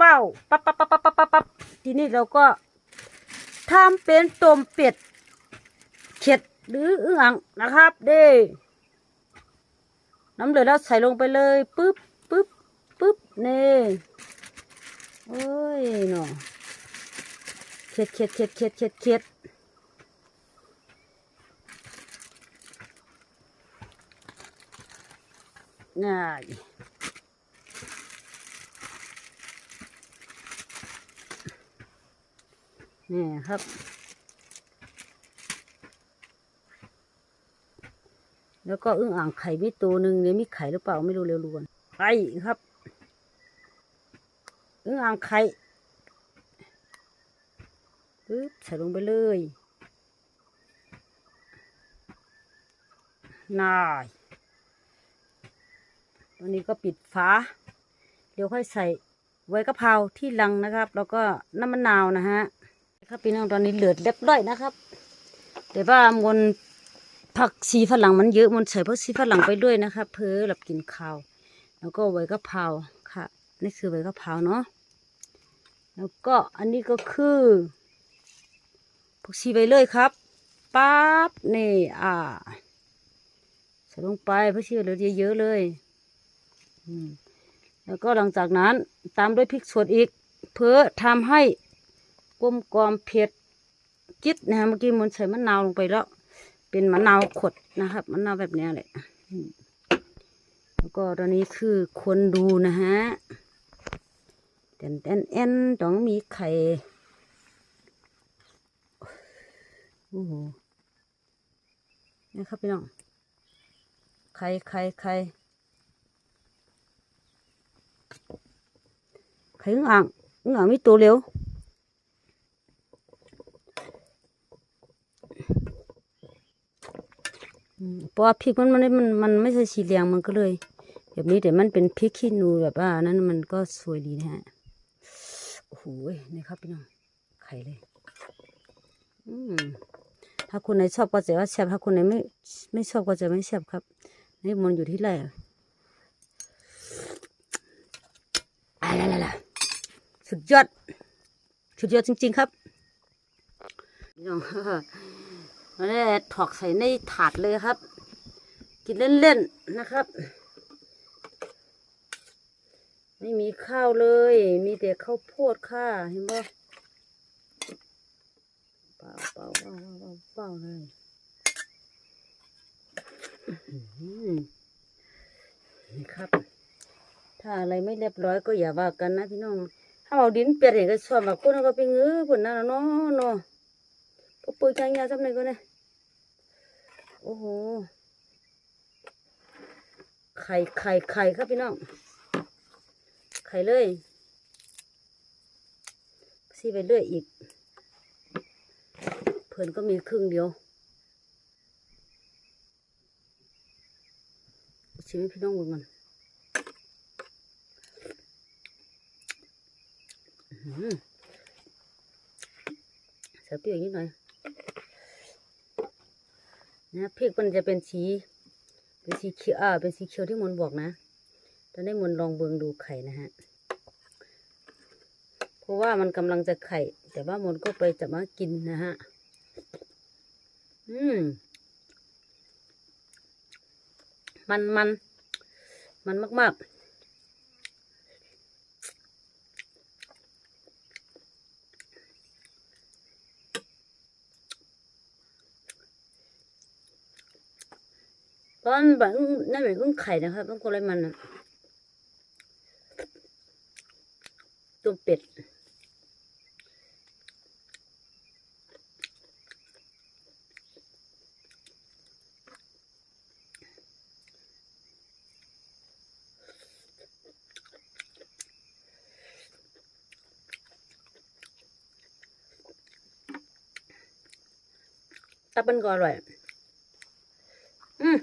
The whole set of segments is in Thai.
ว้าวปั๊บปั๊บปั๊บปั๊บปั๊บปั๊บปั๊บทีนี้เราก็ทำเป็นต้มเป็ดเข็ดหรืออึ่งอ่างนะครับ เด้น้ำเหลือแล้วใส่ลงไปเลยปึ๊บปึ๊บปึ๊บนี่โอ้ยเนาะเข็ดเข็ดเข็ดเข็ดเข็ดเข็ดง่าย นี่ครับ แล้วก็อึ่งอ่างไข่มีตัวหนึ่งเนี่ยมีไข่หรือเปล่าไม่รู้เร็วรวนไข่ครับอึ่งอ่างไข่ปึ๊บใส่ลงไปเลยนายตอนนี้ก็ปิดฝา เดี๋ยวค่อยใส่ไว้กะเพราที่ลังนะครับ แล้วก็น้ำมะนาวนะฮะ ครับพี่น้องตอนนี้เหลือดเรียบร้อยนะครับ แต่ว่ามนผักชีฝรั่งมันเยอะมนใส่ผักชีฝรั่งไปด้วยนะครับเพื่อหลับกินข้าว แล้วก็ไว้กะเพราค่ะ นี่คือไว้กะเพราเนาะแล้วก็อันนี้ก็คือผักชีไปเลยครับปั๊บนี่อ่าใส่ลงไปผักชีเหลือเยอะๆเลยอืมแล้วก็หลังจากนั้นตามด้วยพริกสดอีก เพื่อทำให้ กลมกลอมเผ็ดจิตนะฮะเมื่อกี้มันใส่มะนาวลงไปแล้ว เป็นมะนาวขดนะครับมะนาวแบบนี้แหละแล้วก็ตอนนี้คือคนดูนะฮะแอนแอนแอนต้องมีไข่โอ้โหนะครับพี่น้องไข่ไข่ไข่ไข่อึ่งอ่างอึ่งอ่างมีตัวเร็ว อืม เพราะว่าพริกมันมันมันมันไม่ใช่สีเหลืองมันก็เลย แบบนี้แต่มันเป็นพริกขี้หนูแบบว่านั้นมันก็สวยดีนะฮะโอ้โหนี่ครับพี่น้องไข่เลยอืมถ้าคนไหนชอบก็จะว่าแซ่บถ้าคนไหนไม่ไม่ชอบก็จะไม่แซ่บครับ นี่มันอยู่ที่ไหนอะอะไรล่ะสุดยอดสุดยอดจริง ๆ ครับพี่น้อง มันได้ถอกใส่ในถาดเลยครับ กินเล่นๆนะครับ ไม่มีข้าวเลย มีแต่ข้าวโพดค่ะ เห็นบ่เปล่าเปล่าเปล่าเปล่าเปล่าเลยนี่ครับ ถ้าอะไรไม่เรียบร้อยก็อย่าว่ากันนะพี่น้องถ้าเอาดินเปียกเห็นก็ชอบแบบคนก็ไปงื้อผลนั่นเนาะเนาะพอปุ๋ยกันยาสักหน่อยก็เนี่ย โอ้โห ไข่ไข่ไข่ครับพี่น้อง ไข่เลยซีไปเรื่อยอีก เพื่อนก็มีครึ่งเดียวชิมให้พี่น้องดูมันอื้อหือใส่เปรี้ยวนิดหน่อย นะพริกมันจะเป็นสีเป็นสีเขียวอ่าเป็นสีเขียวที่มนบอกนะตอนนี้มนลองเบิงดูไข่นะฮะเพราะว่ามันกำลังจะไข่ แต่ว่ามนก็ไปจะมากินนะฮะอืมมันมันมันมากๆ เพราะมันแบบนั่นเป็นกุ้งไข่นะครับต้องคนอะไรมันอะตัวเป็ดตับมันก็อร่อย อืม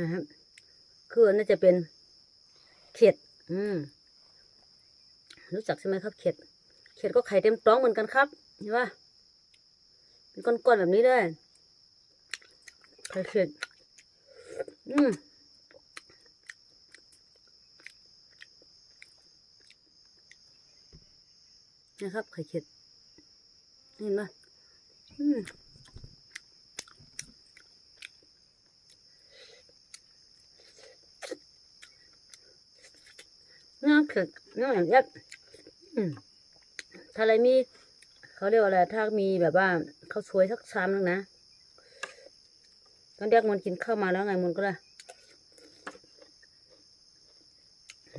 นะครับคือน่าจะเป็นเข็ด อืม รู้จักใช่ไหมครับ เข็ด เข็ดก็ไข่เต็มท้องเหมือนกันครับเห็นปะเป็นก้อนๆแบบนี้เลยไข่เค็ด อืมนะครับไข่เค็ดเห็นไหมอืม ค็ดน่าอย่างเงี้ยอืมถ้าอะไรมีเขาเรียกว่าอะไร ถ้ามีแบบว่าข้าวสวยสักชามนึงนะตอนเด็กมันกินข้าวมาแล้วไงมันก็เลย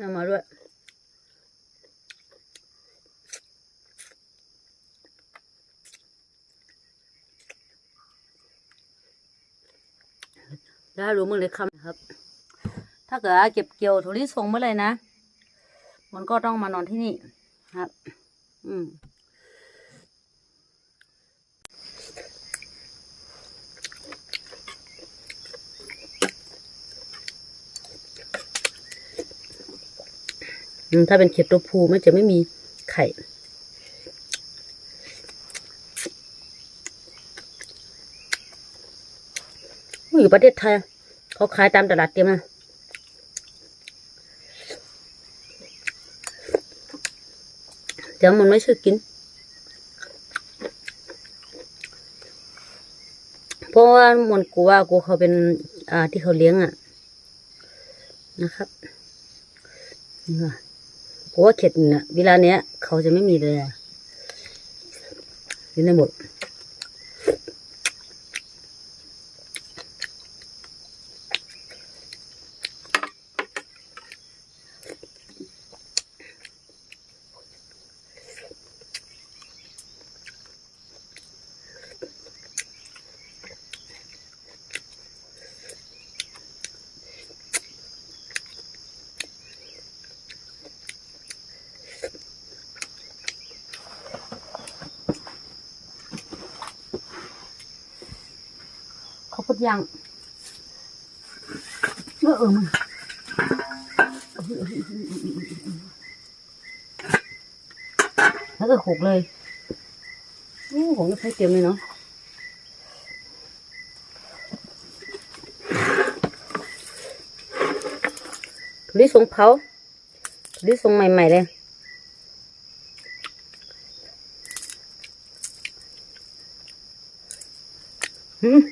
เอามาด้วยได้รู้มึงเลยคำครับ ถ้าเกิดเก็บเกี่ยวถั่วลิสงเมื่อไรนะ มันก็ต้องมานอนที่นี่ครับ อืมอืมถ้าเป็นเข็ดตัวผูมันจะไม่มีไข่ อยู่ประเทศไทย เขาขายตามตลาดเตรียมนะ ดี๋ยวมันไม่ชื่อกิน เพราะว่ามันกูว่ากูเขาเป็น อ่าที่เขาเลี้ยงอะ นะครับนี่ว่ากูว่าเข็ดน่ะ เวลาเนี้ย เขาจะไม่มีเลยอะอยู่ในหมด ดยังเออเออมันแล้วก็หกเลยโอ้โหไม่ใช่เต็มเลยเนาะถั่วลิสงเผาถั่วลิสงใหม่ ๆ เลยหืม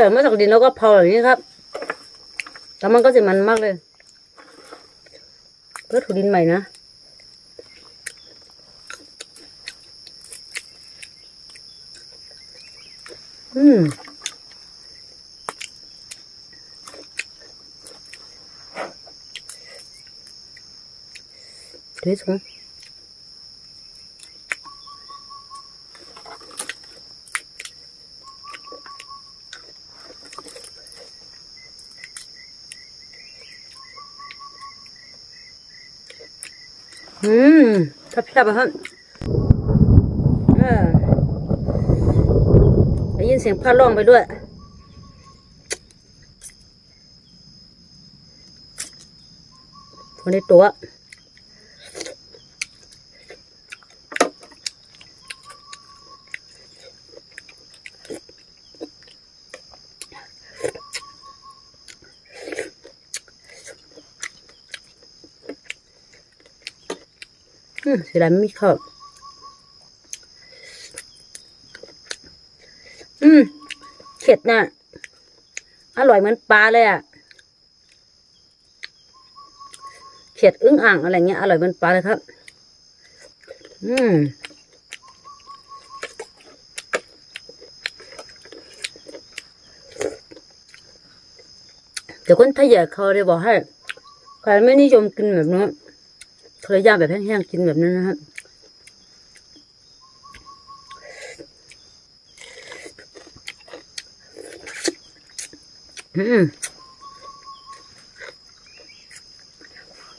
เผื่อมาจากดินแล้วก็เผาแบบนี้ครับ แล้วมันก็จะมันมากเลยเพื่อถูดินใหม่นะอืมดูสิ อืม ถ้าพี่บอะฮะได้ยินเสียงพาร้องไปด้วย คนในตัว สียดายไม่มีข้าวอืมเข็ดน่ะอร่อยเหมือนปลาเลยอะเข็ดอึ้งอ่างอะไรเงี้ยอร่อยเหมือนปลาเลยครับ อืมแต่คนไทยอเขาเลยบอกให้ใครไม่นิยมกินแบบนี้ เลยย่างแบบแห้งๆกินแบบนั้นนะครับอืม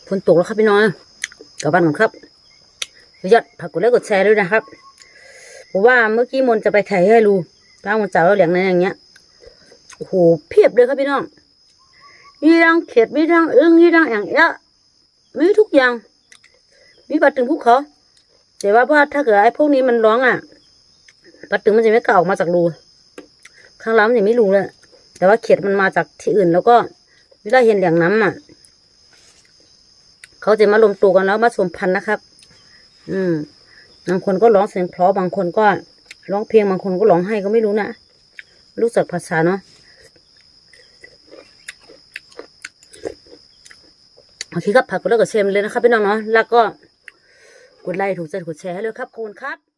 ฝนตกแล้วครับพี่น้องกลับบ้านก่อนครับขออนุญาตผักกดไลค์กดแชร์ด้วยนะครับเพราะว่าเมื่อกี้มนจะไปถ่ายให้ดูร่างมันจ่าแล้วเหลียงนั้นอย่างเงี้ยโอ้โหเพียบเลยครับพี่น้องมีทั้งเข็ดมีทั้งอึ้งมีทั้งอย่างเงี้ยมีทุกอย่าง มีบัตรถึงภูเขาแต่ว่าว่าถ้าเกิดไอ้พวกนี้มันร้องอะปลาตึงมันจะไม่กล้าออกมาจากรูข้างล่างมันจะไม่รู้เลยแต่ว่าเขียดมันมาจากที่อื่น แล้วก็เวลาเห็นแหล่งน้ำอะ เขาจะมารวมตัวกันแล้วมาสมพันธุ์นะครับ อืมบางคนก็ร้องเสียงเพราะบางคนก็ร้องเพลงบางคนก็ร้องไห้ก็ไม่รู้นะรู้จักภาษาเนาะโอเคครับผักกดไลค์กดแชมเลยนะครับพี่น้องเนาะแล้วก็ กดไลค์ถูกใจกดแชร์ให้เลยครับขอบคุณครับ